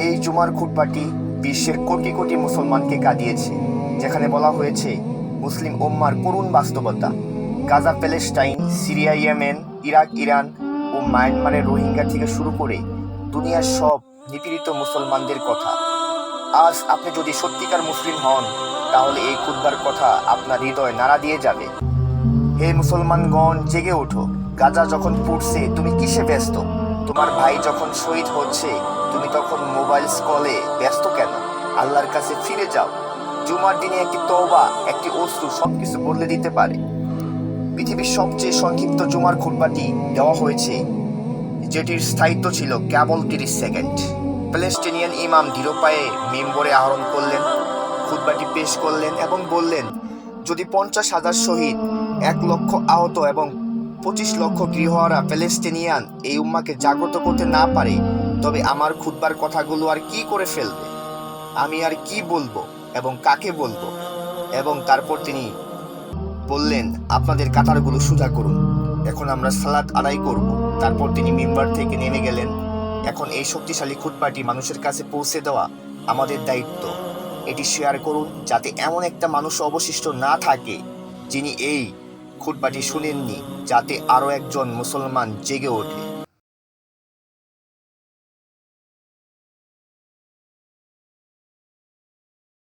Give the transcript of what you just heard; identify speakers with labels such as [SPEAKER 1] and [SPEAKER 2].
[SPEAKER 1] এই জুমার খুটবাটি বিশ্বের কোটি কোটি মুসলমানকে কাঁদিয়েছে, যেখানে বলা হয়েছে, মুসলিম উম্মার করুণ বাস্তবতা। Gaza Palestine Syria, Yemen, Iraq, Iran ও মায়ানমারের রোহিঙ্গা থেকে শুরু করে দুনিয়ার সব নিপীড়িত মুসলমানদের কথা। আজ আপনি যদি সত্যিকার মুসলিম হন, তাহলে এই খুদ্বার কথা আপনার হৃদয় নাড়া দিয়ে যাবে। হে মুসলমানগণ, জেগে ওঠো। গাজা যখন পুড়ছে, তুমি কিসে ব্যস্ত? তোমার ভাই যখন শহীদ হচ্ছে, তুমি তখন মোবাইল স্কলে ব্যস্ত কেন? আল্লাহর কাছে ফিরে যাও। জুমার দিনে একটি তওবা, একটি অশ্রু সবকিছু বদলে দিতে পারে। পৃথিবীর সবচেয়ে সংক্ষিপ্ত জুমার খুতবাটি দেওয়া হয়েছে, যেটির স্থায়িত্ব ছিল কেবল তিরিশ সেকেন্ড। প্যালেস্টিনিয়ান ইমাম ধীরপায়ে মেম্বরে আহরণ করলেন, খুতবাটি পেশ করলেন এবং বললেন, যদি পঞ্চাশ হাজার শহীদ, এক লক্ষ আহত এবং পঁচিশ লক্ষ গৃহহারা প্যালেস্টিনিয়ান এই উম্মাকে জাগ্রত করতে না পারে, তবে আমার খুতবার কথাগুলো আর কি করে ফেলবে? আমি আর কি বলব এবং কাকে বলব? এবং তারপর তিনি বললেন, আপনাদের কাতারগুলো সোজা করুন। এখন আমরা সালাত আদায় করব। তারপর তিনি মেম্বার থেকে নেমে গেলেন। এখন এই শক্তিশালী খুতবাটি মানুষের কাছে পৌঁছে দেওয়া আমাদের দায়িত্ব। এটি শেয়ার করুন যাতে এমন একটা মানুষ অবশিষ্ট না থাকে, যিনি এই খুতবাটি শুনেননি যাতে আরও একজন মুসলমান জেগে ওঠে।